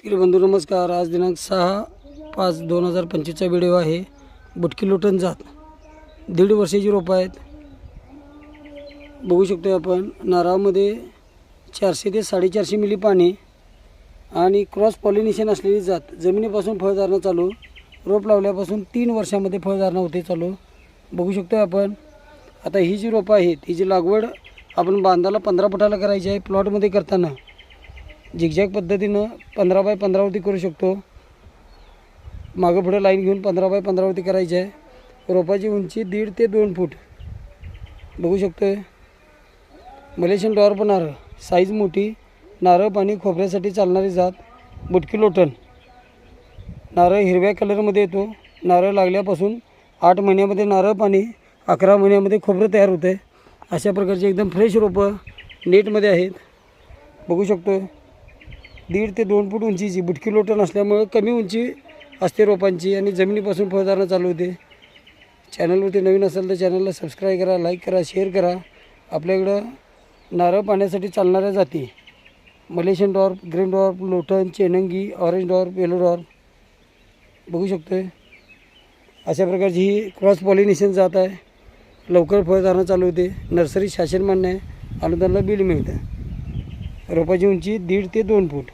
शेतकरी बंधू नमस्कार. आज दिनांक सहा पाच दोन हजार पंचवीसचा व्हिडिओ आहे. बुटकी लोटन जात. दीड वर्षाची रोपं आहेत. बघू शकतो आपण नारळामध्ये चारशे ते साडेचारशे मिली पाणी आणि क्रॉस पॉलिनेशन असलेली जात. जमिनीपासून फळधारणा चालू. रोप लावल्यापासून तीन वर्षामध्ये फळधारणा होते चालू. बघू शकतो आपण. आता ही जी रोपं आहेत ही जी लागवड आपण बांधाला पंधरा फुटाला करायची आहे प्लॉटमध्ये करताना. झिगझॅग पद्धतीनं पंधरा बाय पंधरावरती करू शकतो. मागं पुढं लाईन घेऊन पंधरा बाय पंधरावरती करायची आहे. रोपाची उंची दीड ते दोन फूट. बघू शकतो आहे मलेशियन डॉर पण नारळ. साईज मोठी. नारळ पाणी खोबऱ्यासाठी चालणारी जात. बुटकी लोटण. नारळ हिरव्या कलरमध्ये येतो. नारळ लागल्यापासून आठ महिन्यामध्ये नारळ पाणी अकरा महिन्यामध्ये खोबरं तयार होतं आहे अशा प्रकारचे एकदम फ्रेश रोपं नेटमध्ये आहेत. बघू शकतो दीड ते दोन फूट उंचीची बुटकी लोटण असल्यामुळं कमी उंची असते रोपांची आणि जमिनीपासून फळधारणा चालू होते. चॅनलवरती नवीन असेल तर चॅनलला सबस्क्राईब करा लाईक करा शेअर करा. आपल्याकडं नारळ पाण्यासाठी चालणाऱ्या जाती. मलेशियन डॉर्फ ग्रीन डॉर्फ लोटन चेनंगी ऑरेंज डॉर्फ येलो डॉर्फ. बघू शकतो आहे अशा प्रकारची ही क्रॉस पॉलिनेशन जात आहे. लवकर फळधारणा चालू होते. नर्सरी शासन मान्य आहे. अनुदानला बिल मिळतं. रोपाची उंची दीड ते दोन फूट.